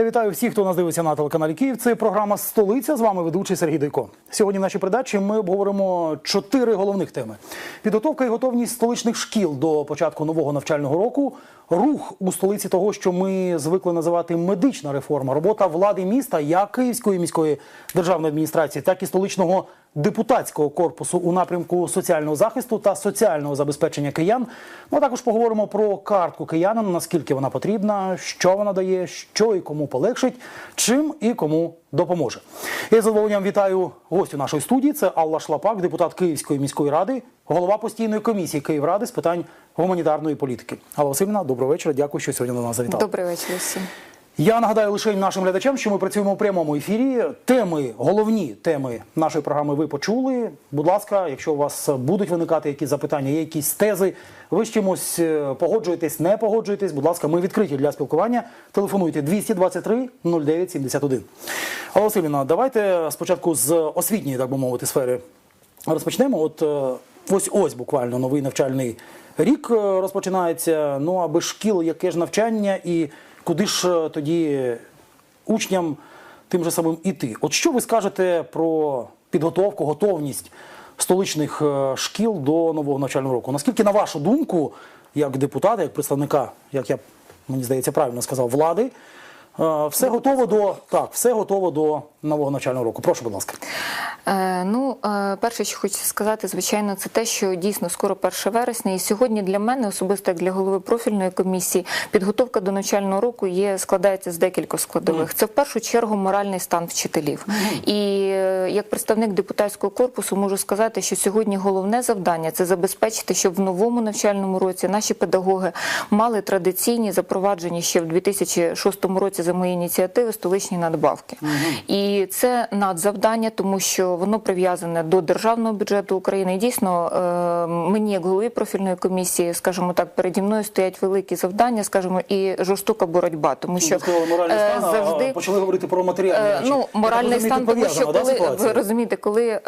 Я вітаю всіх, хто нас дивиться на телеканалі Київ. Це програма Столиця. З вами ведучий Сергій Дейко. Сьогодні в нашій передачі ми обговоримо чотири головних теми: підготовка і готовність столичних шкіл до початку нового навчального року, рух у столиці того, що ми звикли називати медична реформа, робота влади міста, як Київської міської державної адміністрації, так і столичного депутатського корпусу у напрямку соціального захисту та соціального забезпечення киян. Ну також поговоримо про картку киянина, наскільки вона потрібна, що вона дає, що і кому полегшить, чим і кому допоможе. Я з задоволенням вітаю гостю нашої студії. Це Алла Шлапак, депутат Київської міської ради, голова постійної комісії Київради з питань гуманітарної політики. Алла Васильівна, доброго вечора. Дякую, що сьогодні до нас завітали. Добрий вечір всім. Я нагадаю лише нашим глядачам, що ми працюємо у прямому ефірі. Теми, головні теми нашої програми ви почули. Будь ласка, якщо у вас будуть виникати якісь запитання, є якісь тези, ви з чимось е, погоджуєтесь, не погоджуєтесь. Будь ласка, ми відкриті для спілкування. Телефонуйте 223 09 71. Алла Васильівна, давайте спочатку з освітньої, так би мовити, сфери розпочнемо. От е, ось ось буквально новий навчальний рік е, розпочинається. Ну а без шкіл яке ж навчання і куди ж е, тоді учням тим же самим іти? От що ви скажете про підготовку, готовність столичних е, шкіл до нового навчального року? Наскільки, на вашу думку, як депутата, як представника, як я мені здається, правильно сказав, влади, е, все готово до так, все готово до нового навчального року? Прошу, будь ласка. Е, ну, е, перше, що хочу сказати, звичайно, це те, що дійсно скоро 1 вересня, і сьогодні для мене, особисто як для голови профільної комісії, підготовка до навчального року є складається з декількох складових. Це в першу чергу моральний стан вчителів. І е, як представник депутатського корпусу можу сказати, що сьогодні головне завдання це забезпечити, щоб в новому навчальному році наші педагоги мали традиційні запроваджені ще в 2006 році за мої ініціативи столичні надбавки. І це надзавдання, тому що воно прив'язане до державного бюджету України. І дійсно е, мені, як голові профільної комісії, скажімо так, переді мною стоять великі завдання, скажімо, і жорстока боротьба, тому що сказали моральний е, стан, а завжди почали говорити про матеріальні Е, речі. Ну, моральний стан, тому що да, коли ви розумієте, коли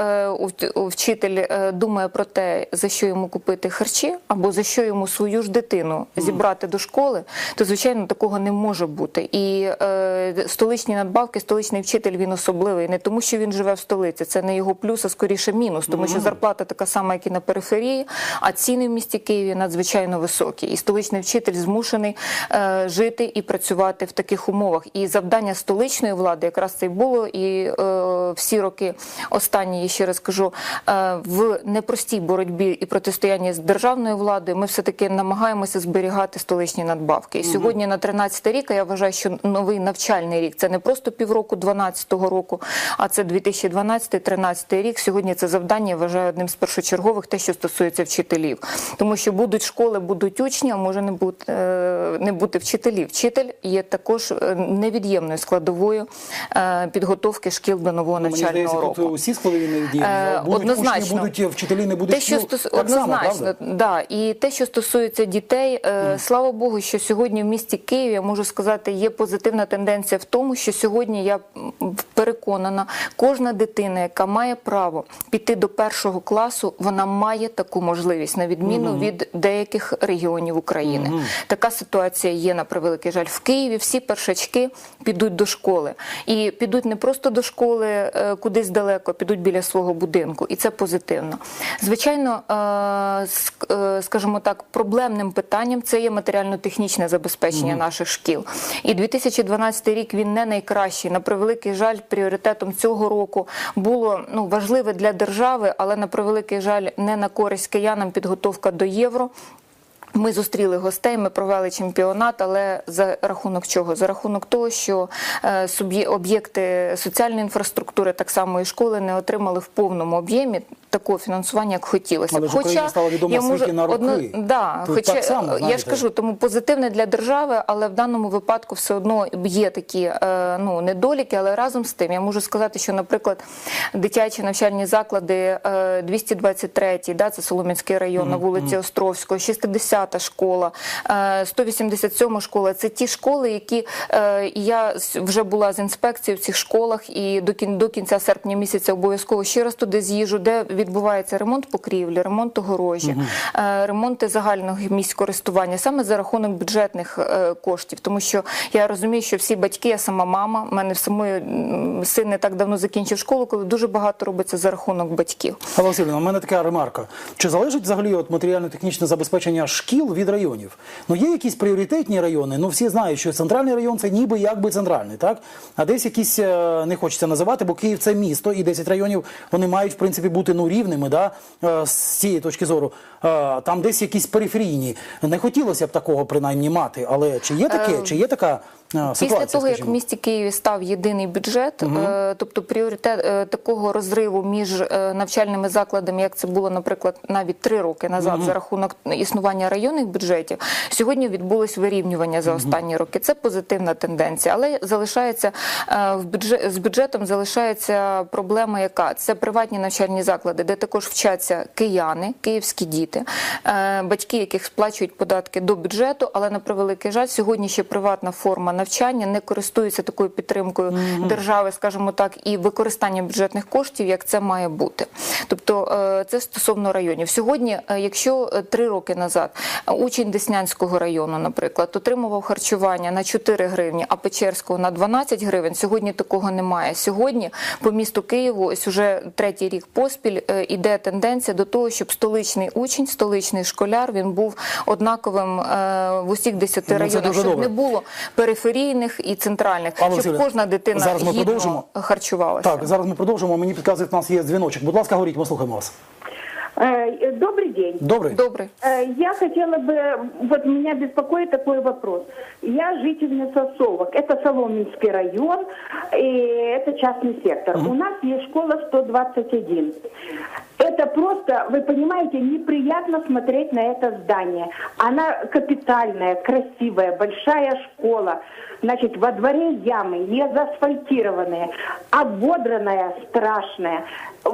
вчитель думає про те, за що йому купити харчі, або за що йому свою ж дитину зібрати до школи, то звичайно такого не може бути. І столичні надбавки, столичний вчитель він особливий не тому, що він живе в столиці, це не його плюс, а скоріше мінус, тому що зарплата така сама, як і на периферії, а ціни в місті Києві надзвичайно високі. І столичний вчитель змушений е, жити і працювати в таких умовах. І завдання столичної влади якраз це й було. І е, всі роки останні, я ще раз кажу, е, в непростій боротьбі і протистоянні з державною владою ми все таки намагаємося зберігати столичні надбавки. І сьогодні на 13 рік я вважаю, що новий навчальний рік це не просто півроку 12-го року, а це 2012-13 рік. Сьогодні це завдання я вважаю одним з першочергових, те, що стосується вчителів, тому що будуть школи, будуть учні, а може не бути е, не бути вчителів. Вчитель є також е, невід'ємною складовою е, підготовки шкіл до нового Мені навчального здається, року. усі складові не відділені. Будуть однозначно. учні, будуть вчителі, не будуть Те, що шкіл. стос... Так однозначно, правда? да. І те, що стосується дітей, е, слава Богу, що сьогодні в місті Києві, я можу сказати, є позитивна тенденція в тому, що сьогодні я переконана, кожна дитина, яка має право піти до першого класу, вона має таку можливість, на відміну від деяких регіонів України. Така ситуація є на превеликий жаль. В Києві всі першачки підуть до школи. І підуть не просто до школи е, кудись далеко, підуть біля свого будинку. І це позитивно. Звичайно, е, е, скажімо так, проблемним питанням це є матеріально-технічне забезпечення наших шкіл. І 2012 рік він не найкращий. На превеликий жаль, пріоритетом цього року було ну важливе для держави, але на превеликий жаль, не на користь киянам підготовка до євро. Ми зустріли гостей, ми провели чемпіонат, але за рахунок чого? За рахунок того, що е, об'єкти соціальної інфраструктури, так само і школи, не отримали в повному об'ємі такого фінансування, як хотілося. Але ж Україна стала відома я можу на роки. да, Тут хоча так само, я ж кажу, тому позитивне для держави, але в даному випадку все одно є такі е, ну недоліки. Але разом з тим я можу сказати, що, наприклад, дитячі навчальні заклади е, 223, да, це Солом'янський район на вулиці Островського, 60-та школа, е, 187 школа. Це ті школи, які е, я вже була з інспекцією в цих школах, і до кін до кінця серпня місяця обов'язково ще раз туди з'їжджу, де відбувається ремонт покрівлі, ремонт огорожі, е, ремонти загального міськористування саме за рахунок бюджетних е, коштів. Тому що я розумію, що всі батьки, я сама мама, в мене в самої син не так давно закінчив школу, коли дуже багато робиться за рахунок батьків. Алла Васильівна, у мене така ремарка. Чи залежить взагалі от матеріально-технічне забезпечення шкіл від районів? Ну є якісь пріоритетні райони. Ну всі знають, що центральний район це ніби якби центральний, так? А десь якісь е, не хочеться називати, бо Київ це місто, і 10 районів вони мають в принципі бути ну рівними, да, е, з цієї точки зору. Е, Там десь якісь периферійні. Не хотілося б такого принаймні мати, але чи є таке? Чи є така е, ситуація? Після того, як в місті Києві став єдиний бюджет, е, тобто пріоритет е, такого розриву між е, навчальними закладами, як це було, наприклад, навіть три роки назад, за рахунок існування районних бюджетів, сьогодні відбулось вирівнювання за останні роки. Це позитивна тенденція, але залишається в бюджет з бюджетом залишається проблема, яка це приватні навчальні заклади, де також вчаться кияни, київські діти, батьки, яких сплачують податки до бюджету, але на превеликий жаль, сьогодні ще приватна форма навчання не користується такою підтримкою держави, скажімо так, і використання бюджетних коштів, як це має бути. Тобто е, це стосовно районів. Сьогодні, е, якщо е, три роки назад учень Деснянського району, наприклад, отримував харчування на 4 гривні, а Печерського на 12 гривень, сьогодні такого немає. Сьогодні по місту Києву ось уже третій рік поспіль іде тенденція до того, щоб столичний учень, столичний школяр, він був однаковим в усіх 10 Ну, районах, щоб не було периферійних і центральних, Павло щоб кожна дитина зараз ми гідно продовжимо. харчувалася. Так, зараз ми продовжимо. Мені підказують, у нас є дзвіночок. Будь ласка, говоріть, ми слухаємо вас. Э, Добрый день. Добрий? Добре. Э, Я хотела бы, вот меня беспокоит такой вопрос. Я жительница Совок, это Соломенский район, и это частный сектор. У нас есть школа 121. Это просто, вы понимаете, неприятно смотреть на это здание. Она капитальная, красивая, большая школа. Значит, во дворе ямы, не заасфальтированные, ободранная, страшная.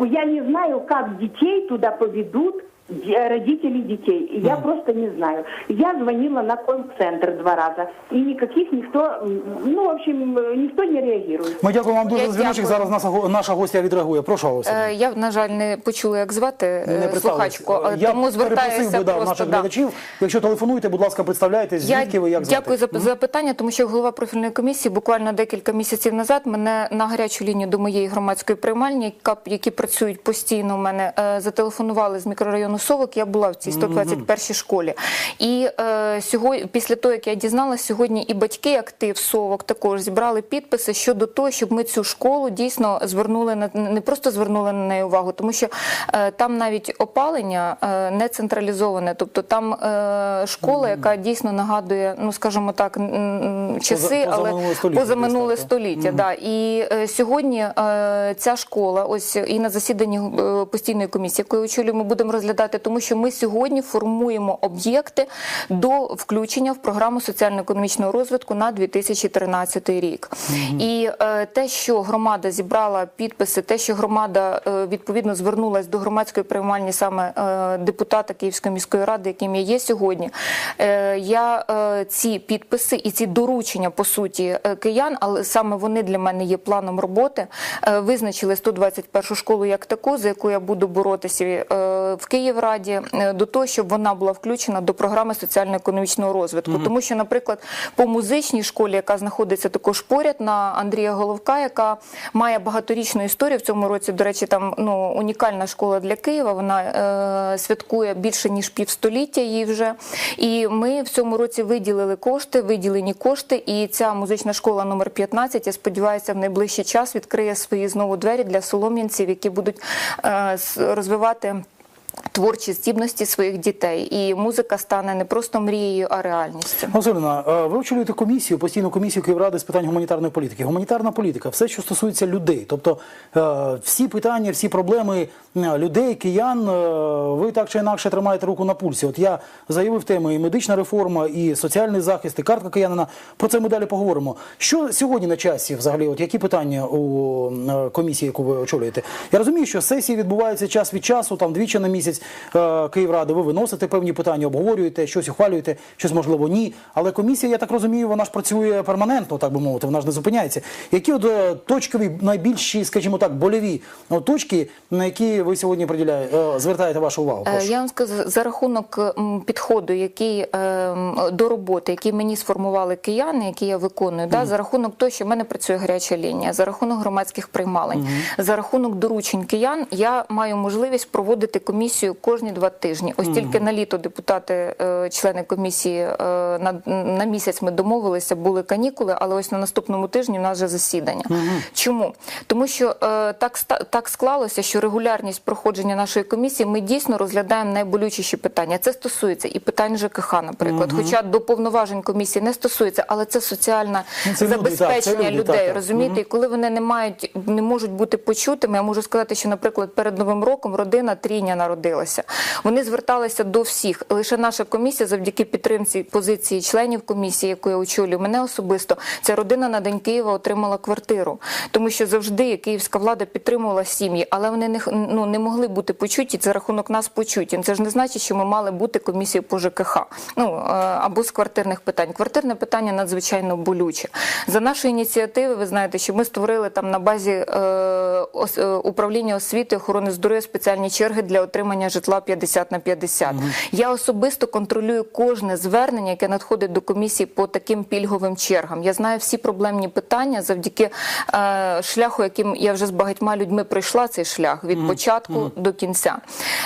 Я не знаю, как детей туда поведут, де- родители детей. И Я просто не знаю. Я звонила на концентр два раза, и никаких никто, ну, в общем, никто не реагирует. Ми дякуємо вам дуже Я за дзвіночок. Зараз наша, го- наша гостя відреагує. Прошу Васильівна. Е, Я, на жаль, не почула, як звати е, слухачку, е, Я тому перепросив звертаюся би да, просто. наших да. глядачів. Якщо телефонуєте, будь ласка, представляйтесь, звідки ви, як звати? Дякую за запитання, тому що голова профільної комісії буквально декілька місяців назад мене на гарячу лінію до моєї громадської приймальні, яка- які працюють постійно у мене, е, зателефонували з мікрорайону Совок. Я була в цій 121 школі. І е, сьогодні, після того, як я дізналася, сьогодні і батьки актив Совок також зібрали підписи щодо того, щоб ми цю школу дійсно звернули на не просто звернули на неї увагу, тому що е, там навіть опалення е, не централізоване, тобто там е, школа, яка дійсно нагадує, ну скажімо так, часи, Поза- але позаминуле століття? Да. І е, сьогодні е, ця школа, ось і на засіданні е, постійної комісії, яку я очолюю, ми будемо розглядати, тому що ми сьогодні формуємо об'єкти до включення в програму соціально-економічного розвитку на 2013 рік. І е, те, що громада зібрала підписи, те, що громада е, відповідно звернулась до громадської приймальні саме е, депутата Київської міської ради, яким я є сьогодні. Е, я е, ці підписи і ці доручення по суті е, киян, але саме вони для мене є планом роботи. е, Визначили 121 школу як таку, за яку я буду боротися е, в Київраді, е, до того, щоб вона була включена до програми соціально-економічного розвитку. Тому що, наприклад, по музичній школі, яка знаходиться також поряд на Андрія Головка, яка має багаторічну історію в цьому році. До речі, там ну унікальна школа для Києва. Вона е, святкує більше ніж півстоліття їй вже. І ми в цьому році виділили кошти, виділені кошти. І ця музична школа номер 15, я сподіваюся, в найближчий час відкриє свої знову двері для солом'янців, які будуть е, розвивати. Творчі здібності своїх дітей, і музика стане не просто мрією, а реальністю. Е, ви очолюєте комісію, постійну комісію Київради з питань гуманітарної політики. Гуманітарна політика, все, що стосується людей. Тобто е, всі питання, всі проблеми е, людей, киян, е, ви так чи інакше тримаєте руку на пульсі. От я заявив теми і медична реформа, і соціальний захист, і картка киянина. Про це ми далі поговоримо. Що сьогодні на часі взагалі? От які питання у комісії, яку ви очолюєте? Я розумію, що сесії відбуваються час від часу, там двічі на місяць. Місяць е, Київради. Ви виносите певні питання, обговорюєте, щось ухвалюєте, щось можливо ні. Але комісія, я так розумію, вона ж працює перманентно, так би мовити, вона ж не зупиняється. Які от е, точкові найбільші, скажімо так, больові ну, точки, на які ви сьогодні приділяєте, е, звертаєте вашу увагу? Прошу. Я вам скажу, за рахунок підходу, який до роботи, який мені сформували кияни, які я виконую, да, за рахунок того, що в мене працює гаряча лінія, за рахунок громадських приймалень, за рахунок доручень киян, я маю можливість проводити комісію кожні два тижні. Ось тільки на літо депутати, е, члени комісії е, на, на місяць ми домовилися, були канікули, але ось на наступному тижні у нас вже засідання. Чому? Тому що е, так, так склалося, що регулярність проходження нашої комісії ми дійсно розглядаємо найболючіші питання. Це стосується і питань ЖКХ, наприклад. Хоча до повноважень комісії не стосується, але це соціальне Ну, забезпечення людей. Розумієте, і коли вони не мають, не можуть бути почутими, я можу сказати, що, наприклад, перед новим роком родина трійня народилася. Вони зверталися до всіх. Лише наша комісія, завдяки підтримці позиції членів комісії, яку я очолюю, мене особисто ця родина на день Києва отримала квартиру, тому що завжди київська влада підтримувала сім'ї, але вони не ну не могли бути почуті. Це рахунок нас почуті. Це ж не значить, що ми мали бути комісією по ЖКХ, ну е, або з квартирних питань. Квартирне питання надзвичайно болюче. За нашої ініціативи, ви знаєте, що ми створили там на базі е, е, управління освіти охорони здоров'я спеціальні черги для отримання житла 50 на 50. Я особисто контролюю кожне звернення, яке надходить до комісії по таким пільговим чергам. Я знаю всі проблемні питання завдяки е, шляху, яким я вже з багатьма людьми пройшла цей шлях від початку до кінця.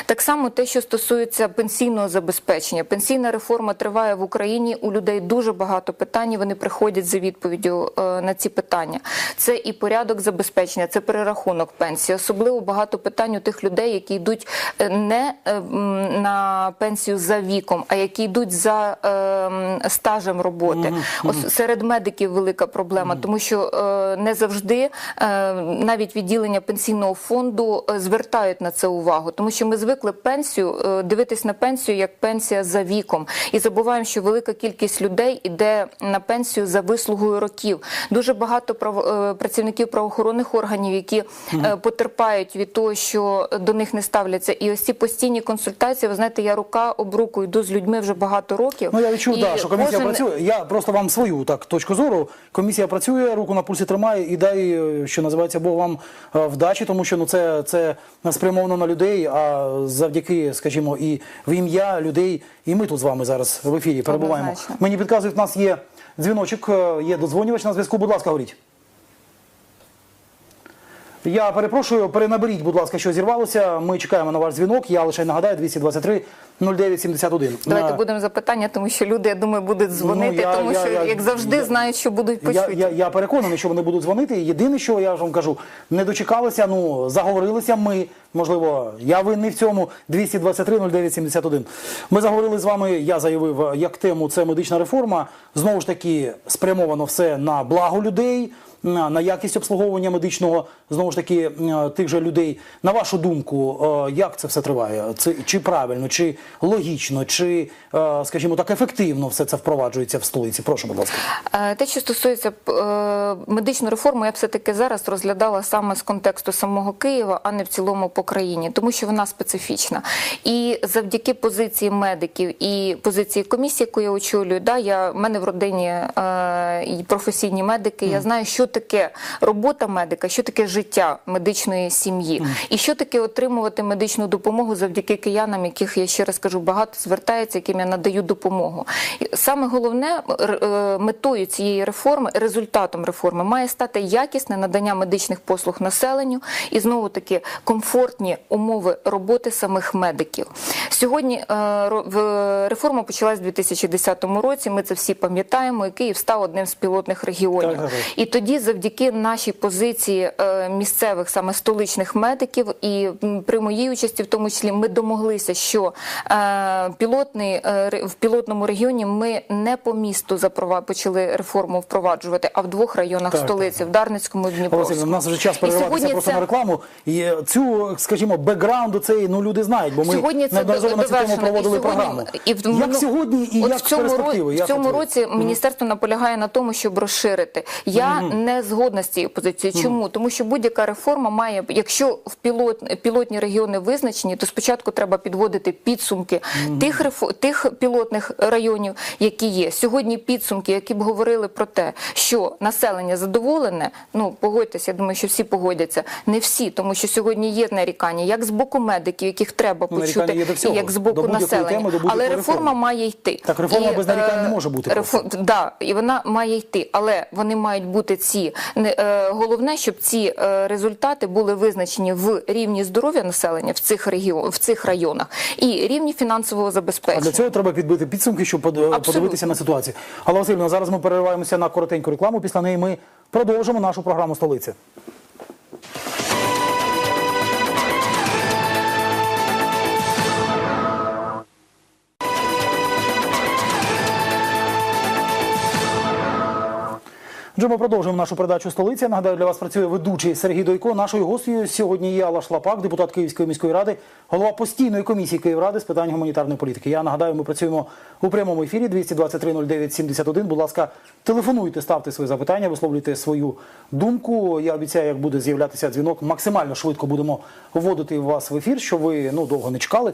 Так само те, що стосується пенсійного забезпечення. Пенсійна реформа триває в Україні. У людей дуже багато питань. і Вони приходять за відповіддю е, на ці питання. Це і порядок забезпечення, це перерахунок пенсії. Особливо багато питань у тих людей, які йдуть е, не е, на пенсію за віком, а які йдуть за е, стажем роботи. Ось серед медиків велика проблема, тому що е, не завжди навіть відділення пенсійного фонду звертають на це увагу, тому що ми звикли пенсію дивитись на пенсію як пенсія за віком, і забуваємо, що велика кількість людей іде на пенсію за вислугою років. Дуже багато працівників правоохоронних органів, які потерпають від того, що до них не ставляться. І ось ці постійні консультації, ви знаєте, я рука об руку йду з людьми вже багато років. Ну я відчув, І да, що комісія кожен- працює. Я просто вам свою так точку зору. Комісія працює, руку на пульсі тримає і дай, е, що називається Бог вам е, вдачі, тому що ну це, це спрямовано на людей. А завдяки, скажімо, і в ім'я людей, і ми тут з вами зараз в ефірі перебуваємо. Однозначно. Мені підказують, в нас є дзвіночок, е, є додзвонювач на зв'язку. Будь ласка, говоріть. Я перепрошую, перенаберіть, будь ласка, що зірвалося. Ми чекаємо на ваш дзвінок. Я лише нагадаю 223 0971. Давайте Е, будемо запитання, тому що люди, я думаю, будуть дзвонити, Ну, я- тому я- що, я- як завжди, я- знають, що будуть почуті. Я, я, я переконаний, що вони будуть дзвонити. Єдине, що я ж вам кажу, не дочекалися, ну заговорилися ми. Можливо, я винний в цьому 223 0971. Ми заговорили з вами. Я заявив як тему це медична реформа. Знову ж таки, спрямовано все на благо людей. На, на якість обслуговування медичного знову ж таки е, тих же людей. На вашу думку, е, як це все триває? Це чи правильно, чи логічно, чи е, скажімо так, ефективно все це впроваджується в столиці? Прошу, будь ласка. Те, що стосується медичної реформи, я б все-таки зараз розглядала саме з контексту самого Києва, а не в цілому по країні, тому що вона специфічна. І завдяки позиції медиків і позиції комісії, яку я очолюю, да, я, в мене в родині і професійні медики, я знаю, що таке робота медика, що таке життя медичної сім'ї, і що таке отримувати медичну допомогу завдяки киянам, яких я ще раз кажу, багато звертається, яким я надаю допомогу. Саме головне е, метою цієї реформи, результатом реформи має стати якісне надання медичних послуг населенню і знову таки комфортні умови роботи самих медиків. Сьогодні е, реформа почалась у 2010 році. Ми це всі пам'ятаємо. І Київ став одним з пілотних регіонів. І тоді, завдяки нашій позиції е, місцевих саме столичних медиків, і при моїй участі, в тому числі, ми домоглися, що е, пілотний е, в пілотному регіоні ми не по місту запровад почали реформу впроваджувати, а в двох районах Так, столиці в Дарницькому і Олексій, у нас вже час перериватися просто це- на рекламу. І цю скажімо, бекграунду цей ну люди знають, бо ми Сьогодні це неодноразово на цю тему проводили програму. І в, як сьогодні і як в цьому, перспективи? в цьому році міністерство наполягає на тому, щоб розширити. Я не згодна з цією позицією. Чому? Тому що будь-яка реформа має, якщо в пілот, пілотні регіони визначені, то спочатку треба підводити підсумки тих рефо- тих пілотних районів, які є. Сьогодні підсумки, які б говорили про те, що населення задоволене. Ну погодьтеся, я думаю, що всі погодяться. Не всі, тому що сьогодні є нарікання, як з боку медиків, яких треба почути, і як з боку населення. теми, Але реформа реформи. має йти. Так, реформа без нарікань е, не може бути просто. Да, і вона має йти, але вони мають бути ці е, головне, щоб ці е, результати були визначені в рівні здоров'я населення в цих регіон, в цих районах і рівні фінансового забезпечення. А для цього треба підбити підсумки, щоб Абсолютно. подивитися на ситуацію. Але Васильівна, зараз ми перериваємося на коротеньку рекламу. Після неї ми продовжимо нашу програму столиця. Отже, ми продовжуємо нашу передачу столиця. Нагадаю, для вас працює ведучий Сергій Дойко. Нашою гостею сьогодні є Алла Шлапак, депутат Київської міської ради, голова постійної комісії Київради з питань гуманітарної політики. Я нагадаю, ми працюємо у прямому ефірі 223 09 71. Будь ласка, телефонуйте, ставте свої запитання, висловлюйте свою думку. Я обіцяю, як буде з'являтися дзвінок, максимально швидко будемо вводити вас в ефір, щоб ви ну довго не чекали.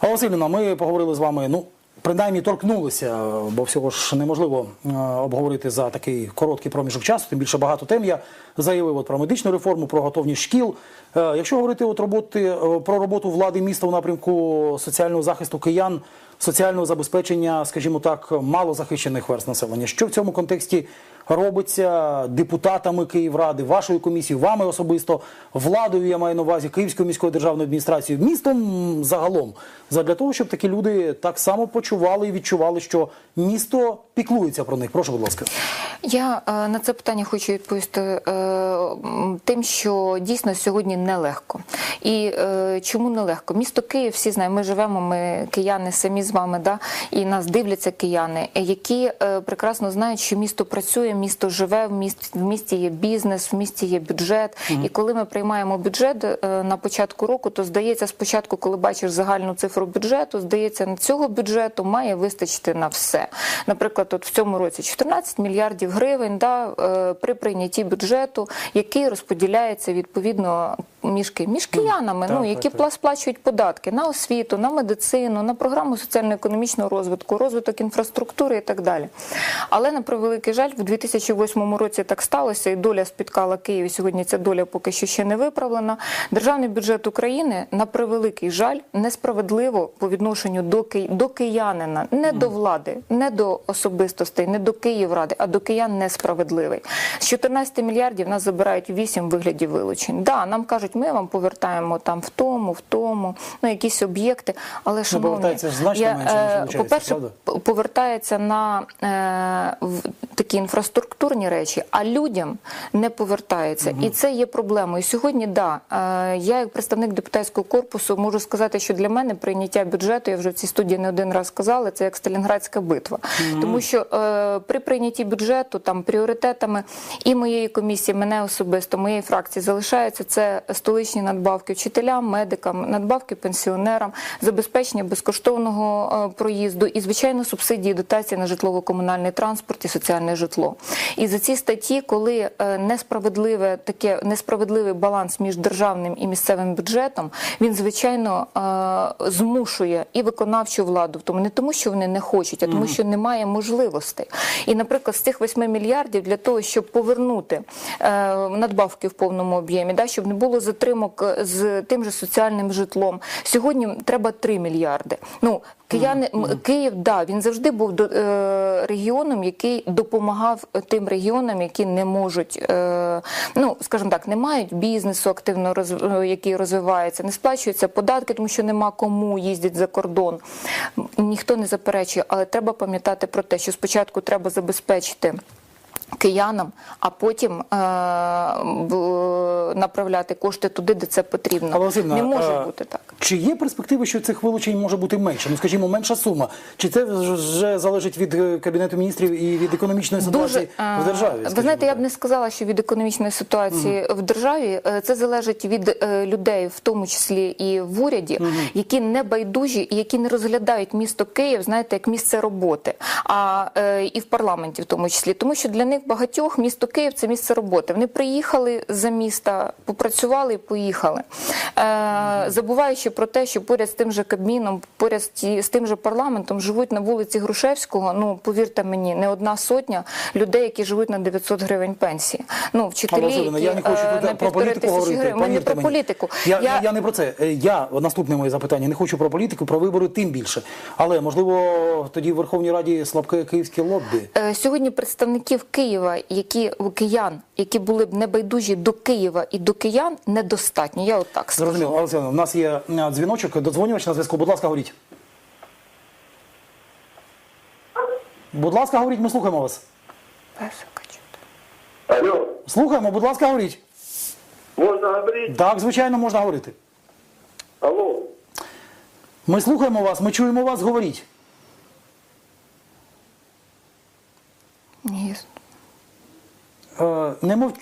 А Васильівна, ми поговорили з вами. Ну принаймні торкнулися, бо всього ж неможливо е, обговорити за такий короткий проміжок часу. Тим більше багато тем я заявив от про медичну реформу, про готовність шкіл. Е, Якщо говорити от роботи е, про роботу влади міста у напрямку соціального захисту киян, соціального забезпечення, скажімо так, малозахищених верст населення, що в цьому контексті робиться депутатами Київради, вашою комісією, вами особисто, владою, я маю на увазі Київською міською державною адміністрацією, містом загалом, задля того, щоб такі люди так само почували і відчували, що місто піклується про них. Прошу, будь ласка. Я е, на це питання хочу відповісти е, тим, що дійсно сьогодні нелегко. І е, чому нелегко? Місто Київ, всі знаємо, ми живемо, ми кияни самі з вами, да, і нас дивляться кияни, які е, прекрасно знають, що місто працює, місто живе, в місті, в місті є бізнес, в місті є бюджет. І коли ми приймаємо бюджет е, на початку року, то здається, спочатку, коли бачиш загальну цифру бюджету, здається, на цього бюджету має вистачити на все. Наприклад, от в цьому році 14 мільярдів гривень да, е, при прийнятті бюджету, який розподіляється відповідно між, ки- між киянами, Так, ну, які так. пла- сплачують податки на освіту, на медицину, на програму соціально-економічного розвитку, розвиток інфраструктури і так далі. Але на превеликий жаль, в 2008 році так сталося, і доля спіткала Київ. Сьогодні ця доля поки що ще не виправлена. Державний бюджет України на превеликий жаль несправедливо по відношенню до Ки... до киянина, не до влади, не до особистостей, не до Київради, а до киян несправедливий. З 14 мільярдів нас забирають 8 виглядів вилучень. Да, нам кажуть, ми вам повертаємо там в тому, в тому, ну якісь об'єкти. Але шановні, повертається значно менше, ніж е, по-перше, правда? повертається на е, в такі інфраструктурні речі, а людям не повертається. І це є проблемою. Сьогодні, да, е, я як представник депутатського корпусу можу сказати, що для мене прийняття бюджету, я вже в цій студії не один раз сказала, це як Сталінградська битва. Тому що е, при прийнятті бюджету там пріоритетами і моєї комісії, мене особисто, моєї фракції залишаються це столичні надбавки вчителям, медикам, надбавки пенсіонерам, забезпечення безкоштовного е, проїзду і, звичайно, субсидії дотації на житлово-комунальний транспорт і соціальне житло. І за ці статті, коли е, несправедливе таке несправедливий баланс між державним і місцевим бюджетом, він звичайно е, змушує і виконавчу владу тому, не тому, що вони не хочуть, а тому, що немає можливостей. І, наприклад, з цих 8 мільярдів для того, щоб повернути надбавки в повному об'ємі, да, щоб не було затримок е, з тим же соціальним житлом. Сьогодні треба 3 мільярди. Ну, Кияни м, Київ, да, він завжди був до, е, регіоном, який допомагав тим регіонам, які не можуть, е, ну скажімо так, не мають бізнесу активно роз, е, який розвивається, не сплачуються податки, тому що нема кому їздять за кордон. Ніхто не заперечує, але треба пам'ятати про те, що спочатку треба забезпечити. Киянам, а потім е, б- направляти кошти туди, де це потрібно. Алла Васильівна, Не може е, бути так. Чи є перспективи, що цих вилучень може бути менше? Ну, скажімо, менша сума? Чи це вже залежить від е, Кабінету міністрів і від економічної ситуації е, в державі? Ви знаєте, я б не сказала, що від економічної ситуації в державі це залежить від е, людей, в тому числі і в уряді, які не байдужі і які не розглядають місто Київ, знаєте, як місце роботи, а е, і в парламенті, в тому числі, тому що для них багатьох місто Київ це місце роботи. Вони приїхали за міста, попрацювали і поїхали, е, забуваючи про те, що поряд з тим же Кабміном, поряд з тим же парламентом живуть на вулиці Грушевського. Ну повірте мені, не одна сотня людей, які живуть на 900 гривень пенсії. Ну вчителі, які, я не хочу е, тут про політику говорити. гривень. Повірте про мені. політику. Я, я... я не про це. Е, Я наступне моє запитання. Не хочу про політику, про вибори тим більше. Але можливо тоді в Верховній Раді слабке київське лобі. Е, Сьогодні представників Києва, які у киян, які були б небайдужі до Києва і до киян, недостатньо. Я отак скажу. Зрозуміло, Василівна, у нас є е, дзвіночок, додзвонювач на зв'язку. Будь ласка, говоріть. Будь ласка, говоріть, ми слухаємо вас. Алло, Слухаємо, будь ласка, говоріть. можно говорить? Так, звичайно, можна говорити. Алло. Ми слухаємо вас, ми чуємо вас, говоріть. Ні. Е, не, мов...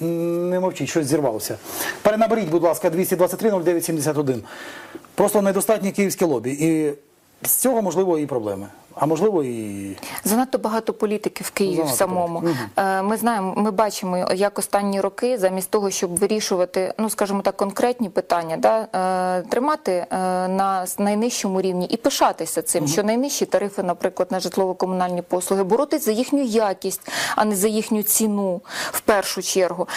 не мовчіть, щось зірвалося. Перенаберіть, будь ласка, 223 09 71. Просто недостатнє київське лобі. І з цього можливо і проблеми. А можливо і. Занадто багато політики в Києві Занадто самому. Е, Ми знаємо, ми бачимо, як останні роки, замість того, щоб вирішувати, ну скажімо так, конкретні питання, да, е, тримати е, на найнижчому рівні і пишатися цим, що найнижчі тарифи, наприклад, на житлово-комунальні послуги, боротись за їхню якість, а не за їхню ціну в першу чергу.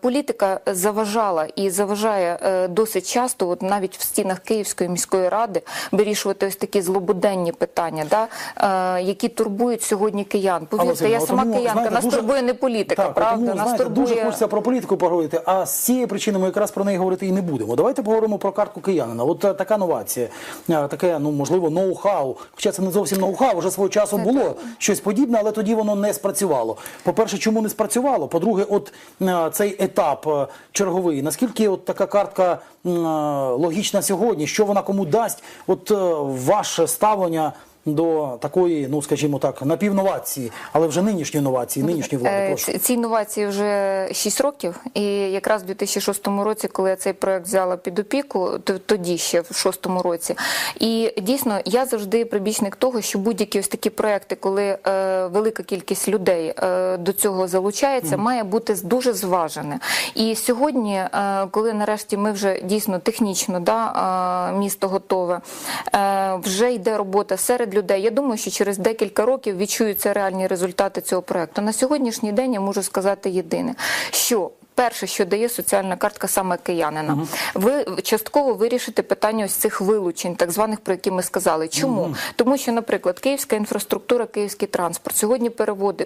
Політика заважала і заважає досить часто, от навіть в стінах Київської міської ради, вирішувати ось такі злободенні питання, да, е, які турбують сьогодні киян. Повірте, я сама тому, киянка, знаєте, нас дуже- турбує не політика, Так, правда? Тому, нас знаєте, турбує... дуже хочеться про політику поговорити, а з цієї причини ми якраз про неї говорити і не будемо. Давайте поговоримо про картку киянина. От е, така новація, е, таке, ну можливо, ноу-хау. Хоча це не зовсім ноу-хау, вже свого часу було щось подібне, але тоді воно не спрацювало. По-перше, чому не спрацювало? По-друге, от е, цей етап черговий, наскільки от така картка логічна сьогодні, що вона кому дасть? От ваше ставлення. До такої, ну скажімо так, напівновації, але вже нинішньої новації, нинішньої влади. Е, Прошу. ці- Цій інновації вже 6 років, і якраз в 2006 році, коли я цей проект взяла під опіку, то- тоді ще в 2006 році. І дійсно я завжди прибічник того, що будь-які ось такі проекти, коли е, велика кількість людей е, до цього залучається, має бути дуже зважене. І сьогодні, е, коли нарешті ми вже дійсно технічно да, е, місто готове, е, вже йде робота серед людей. Я думаю, що через декілька років відчуються реальні результати цього проекту. На сьогоднішній день я можу сказати єдине, що Перше, що дає соціальна картка саме киянина, ви частково вирішите питання ось цих вилучень, так званих, про які ми сказали. Чому? Тому що, наприклад, київська інфраструктура, київський транспорт сьогодні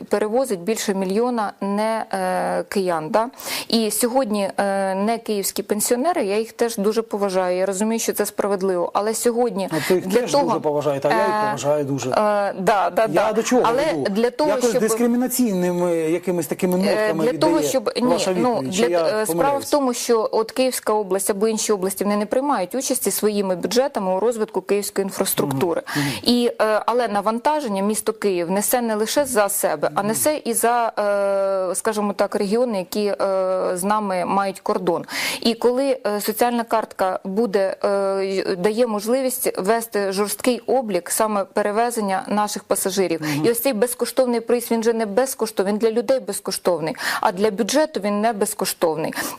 перевозить більше мільйона не е, киян. Да? І сьогодні е, не київські пенсіонери, я їх теж дуже поважаю. Я розумію, що це справедливо. Але сьогодні Ну, ти їх для теж того дуже поважаєте, а я їх Е, поважаю дуже. Е, да, да, Я да. до чого Але веду? для того, Якось щоб дискримінаційними якимись такими нотками для того, щоб ні, ну для я е, справа в тому, що от Київська область або інші області вони не приймають участі своїми бюджетами у розвитку київської інфраструктури. І е, але навантаження місто Київ несе не лише за себе, а несе і за, е, скажімо так, регіони, які з нами мають кордон. І коли соціальна картка буде дає можливість вести жорсткий облік саме перевезення наших пасажирів, і ось цей безкоштовний приз він же не безкоштовний, він для людей безкоштовний, а для бюджету він не безкоштовний.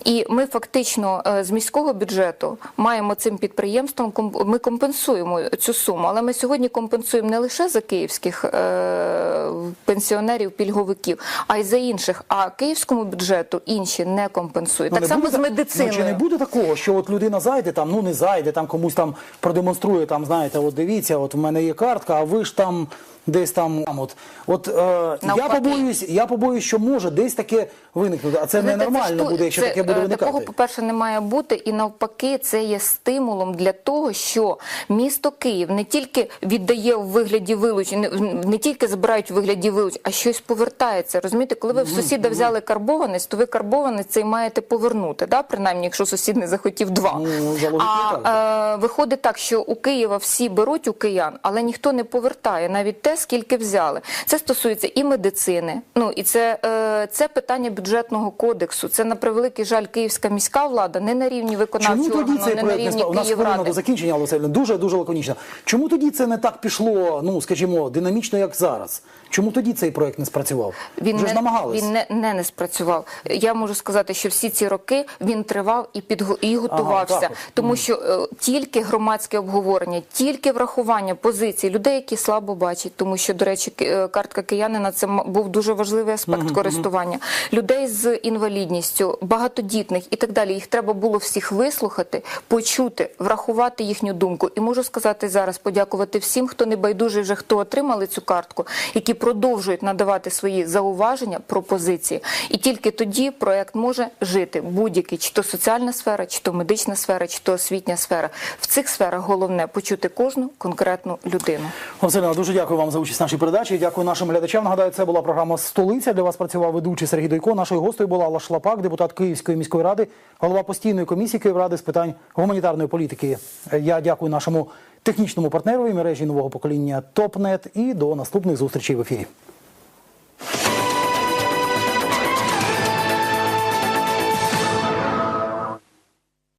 І ми фактично е, з міського бюджету маємо цим підприємством ми компенсуємо цю суму. Але ми сьогодні компенсуємо не лише за київських е, пенсіонерів, пільговиків, а й за інших. А київському бюджету інші не компенсують. Ну, так не само з медициною. Ну, чи не буде такого, що от людина зайде там, ну не зайде, там комусь там продемонструє, там знаєте, от дивіться, от в мене є картка, а ви ж там десь там. От, от е, я побоююсь, я побоююсь, що може десь таке виникнути. А це Знаєте, ненормально шту- буде, якщо це, таке буде е, виникати. Такого, по-перше, не має бути, і навпаки, це є стимулом для того, що місто Київ не тільки віддає в вигляді вилучень, не, не тільки забирають в вигляді вилучень, а щось повертається. Розумієте, коли ви в сусіда взяли карбованець, то ви карбованець цей маєте повернути, да? принаймні, якщо сусід не захотів два. Ну, а е, виходить так, що у Києва всі беруть у киян, але ніхто не повертає навіть те, скільки взяли. Це стосується і медицини. Ну і це, е, це питання бюджетного кодексу. Це на превеликий жаль, київська міська влада не на рівні Чому виконавчого тоді органу, цей не на рівні? У нас хвилина до закінчення, Васильівна, дуже дуже лаконічно. Чому тоді це не так пішло, ну скажімо, динамічно, як зараз? Чому тоді цей проект не спрацював? Він Вже не, ж намагались. він не, не, не спрацював. Я можу сказати, що всі ці роки він тривав і підго і готувався, от. тому що е, тільки громадське обговорення, тільки врахування позицій людей, які слабо бачать, тому що, до речі, е, картка киянина це був дуже важливий аспект користування людей з інвалідністю, багатодітних і так далі. Їх треба було всіх вислухати, почути, врахувати їхню думку. І можу сказати зараз, подякувати всім, хто не байдужий вже хто отримали цю картку, які продовжують надавати свої зауваження, пропозиції. І тільки тоді проект може жити будь-який, чи то соціальна сфера, чи то медична сфера, чи то освітня сфера. В цих сферах головне почути кожну конкретну людину. Василина, дуже дякую вам за участь в нашій передачі. Дякую нашим глядачам. Нагадаю, це була програма Столиця. Для вас працював ведучий Сергій Дойко. Нашою гостею була Алла Шлапак, депутат Київської міської ради, голова постійної комісії Київради з питань гуманітарної політики. Я дякую нашому технічному партнеру і мережі нового покоління ТОПНЕТ і до наступних зустрічей в ефірі.